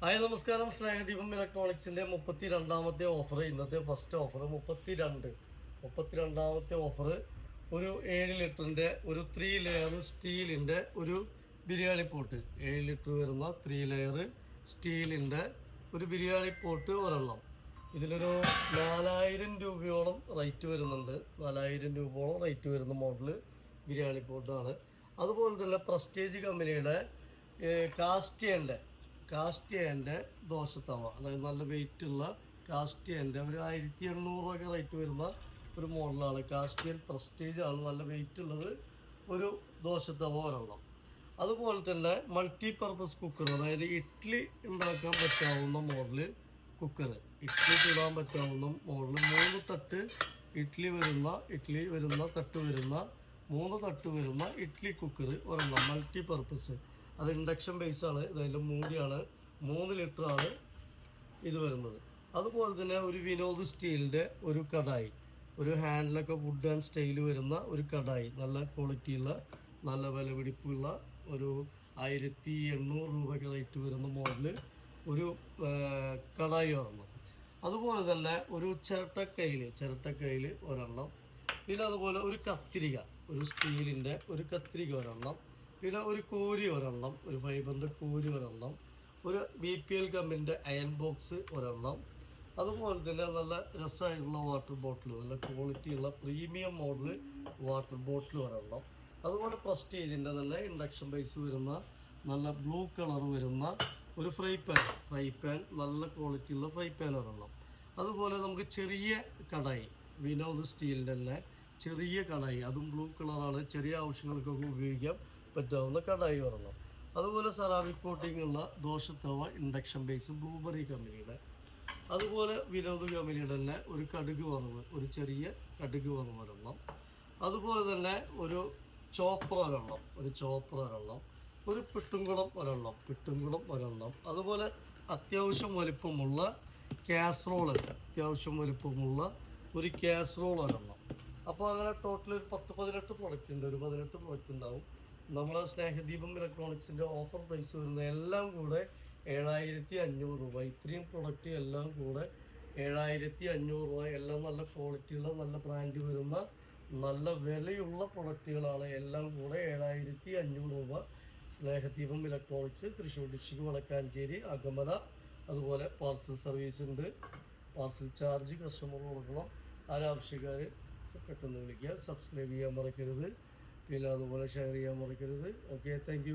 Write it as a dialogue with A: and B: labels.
A: Hi നമസ്കാരം. സ്നേഹദീപം ഇലക്ട്രോണിക്സിന്റെ മുപ്പത്തി രണ്ടാമത്തെ ഓഫർ ഇന്നത്തെ ഫസ്റ്റ് ഓഫർ മുപ്പത്തി രണ്ട് മുപ്പത്തി രണ്ടാമത്തെ ഓഫർ ഒരു ഏഴ് ലിറ്ററിന്റെ ഒരു ത്രീ ലെയർ സ്റ്റീലിന്റെ ഒരു ബിരിയാണി പോട്ട്. ഏഴ് ലിറ്റർ വരുന്ന ത്രീ ലെയർ സ്റ്റീലിന്റെ ഒരു ബിരിയാണി പോട്ട് ഒരെണ്ണം. ഇതിലൊരു നാലായിരം രൂപയോളം റേറ്റ് വരുന്നുണ്ട്. നാലായിരം രൂപയോളം റേറ്റ് വരുന്ന മോഡൽ ബിരിയാണി പോട്ടാണ്. അതുപോലെ തന്നെ പ്രസ്റ്റേജ് കമ്പനിയുടെ കാസ്റ്റിയന്റെ കാസ്റ്റിയന്റെ ദോശത്തവ അതായത് നല്ല വെയിറ്റ് ഉള്ള കാസ്റ്റിയന്റെ ഒരു ആയിരത്തി എണ്ണൂറ് രൂപയൊക്കെ റേറ്റ് വരുന്ന ഒരു മോഡലാണ്. കാസ്റ്റിയൻ പ്രസ്റ്റേജ് ആണ് നല്ല വെയിറ്റ് ഉള്ളത് ഒരു ദോശത്തവ ഒരെണ്ണം. അതുപോലെ തന്നെ മൾട്ടി പർപ്പസ് കുക്കർ അതായത് ഇഡ്ഡലി ഉണ്ടാക്കാൻ പറ്റാവുന്ന മോഡൽ കുക്കർ ഇഡ്ഡലി ചൂടാൻ പറ്റാവുന്ന മോഡൽ മൂന്ന് തട്ട് ഇഡ്ഡലി വരുന്ന ഇഡ്ഡലി വരുന്ന തട്ട് വരുന്ന മൂന്ന് തട്ട് വരുന്ന ഇഡ്ഡലി കുക്കർ ഒരെണ്ണം മൾട്ടി പർപ്പസ് അത് ഇൻഡക്ഷൻ ബേസാണ് ഇതിന്റെ മൂടിയാണ് മൂന്ന് ലിറ്ററാണ് ഇത് വരുന്നത്. അതുപോലെ തന്നെ ഒരു വിനോദ് സ്റ്റീലിന്റെ ഒരു കടായി ഒരു ഹാൻഡിലൊക്കെ വുഡ് ആൻഡ് സ്റ്റൈൽ വരുന്ന ഒരു കടായി നല്ല ക്വാളിറ്റിയുള്ള നല്ല വിലപിടിപ്പുള്ള ഒരു ആയിരത്തി എണ്ണൂറ് രൂപയ്ക്ക് റേറ്റ് വരുന്ന മോഡൽ ഒരു കടായി ഒരെണ്ണം അതുപോലെ തന്നെ ഒരു ചിരട്ടക്കയിൽ ചിരട്ടക്കയിൽ ഒരെണ്ണം. പിന്നെ അതുപോലെ ഒരു കത്തിരിക ഒരു സ്റ്റീലിന്റെ ഒരു കത്തിരിക ഒരെണ്ണം. പിന്നെ ഒരു കോരി ഒരെണ്ണം ഒരു ഫൈബറിന്റെ കോരി ഒരെണ്ണം ഒരു ബി പി എൽ കമ്പിന്റെ അയൺ ബോക്സ് ഒരെണ്ണം. അതുപോലെ തന്നെ നല്ല രസമായിട്ടുള്ള വാട്ടർ ബോട്ടിൽ നല്ല ക്വാളിറ്റിയുള്ള പ്രീമിയം മോഡൽ വാട്ടർ ബോട്ടിൽ ഒരെണ്ണം. അതുപോലെ പ്രസ്റ്റേജിന്റെ നല്ല ഇൻഡക്ഷൻ ബേസ് വരുന്ന നല്ല ബ്ലൂ കളർ വരുന്ന ഒരു ഫ്രൈ പാൻ ഫ്രൈ പാൻ നല്ല ക്വാളിറ്റിയുള്ള ഫ്രൈ പാൻ ഒരെണ്ണം. അതുപോലെ നമുക്ക് ചെറിയ കടായി വിനോദ് സ്റ്റീലിന്റെ തന്നെ ചെറിയ കടായി അതും ബ്ലൂ കളറാണ് ചെറിയ ആവശ്യങ്ങൾക്കൊക്കെ ഉപയോഗിക്കാൻ പറ്റാവുന്ന കടായി ഒരെണ്ണം അതുപോലെ സെറാമിക് കോട്ടിംഗ് ഉള്ള ദോശത്തവ ഇൻഡക്ഷൻ ബേസ് ബ്ലൂബെറി കമ്പനിയുടെ അതുപോലെ വിനോദ് കമ്പനിയുടെ തന്നെ ഒരു കടുക് വറവ് ഒരു ചെറിയ കടുക് വറവ് ഒരെണ്ണം അതുപോലെ തന്നെ ഒരു ചോപ്പർ ഒരെണ്ണം ഒരു ചോപ്പർ ഒരെണ്ണം ഒരു പിട്ടുംകുളം ഒരെണ്ണം പിട്ടുംകുളം ഒരെണ്ണം. അതുപോലെ അത്യാവശ്യം വലിപ്പമുള്ള കാസറോൾ അത്യാവശ്യം വലിപ്പമുള്ള ഒരു കാസറോൾ ഒരെണ്ണം. അപ്പോൾ അങ്ങനെ ടോട്ടൽ ഒരു പത്ത് പതിനെട്ട് പ്രൊഡക്റ്റ് ഉണ്ട്. ഒരു പതിനെട്ട് പ്രൊഡക്റ്റ് ഉണ്ടാവും. നമ്മളെ സ്നേഹദീപം ഇലക്ട്രോണിക്സിന്റെ ഓഫർ പ്രൈസ് വരുന്ന എല്ലാം കൂടെ ഏഴായിരത്തി അഞ്ഞൂറ് രൂപ. ഇത്രയും പ്രൊഡക്റ്റ് എല്ലാം കൂടെ ഏഴായിരത്തി അഞ്ഞൂറ് രൂപ. എല്ലാം നല്ല ക്വാളിറ്റിയുള്ള നല്ല ബ്രാൻഡ് വരുന്ന നല്ല വിലയുള്ള പ്രൊഡക്റ്റുകളാണ് എല്ലാം കൂടെ ഏഴായിരത്തി അഞ്ഞൂറ് രൂപ. സ്നേഹദീപം ഇലക്ട്രോണിക്സ് തൃശ്ശൂർ ഡിസ്ട്രിക്ട് വടക്കാഞ്ചേരി അകമല അതുപോലെ പാർസൽ സർവീസ് ഉണ്ട്. പാർസൽ ചാർജ് കസ്റ്റമർ കൊടുക്കണം. ആരാവശ്യക്കാർ പെട്ടെന്ന് വിളിക്കുക. സബ്സ്ക്രൈബ് ചെയ്യാൻ മറക്കരുത്. പിന്നെ അതുപോലെ ഷെയർ ചെയ്യാൻ മറക്കരുത്. Okay thank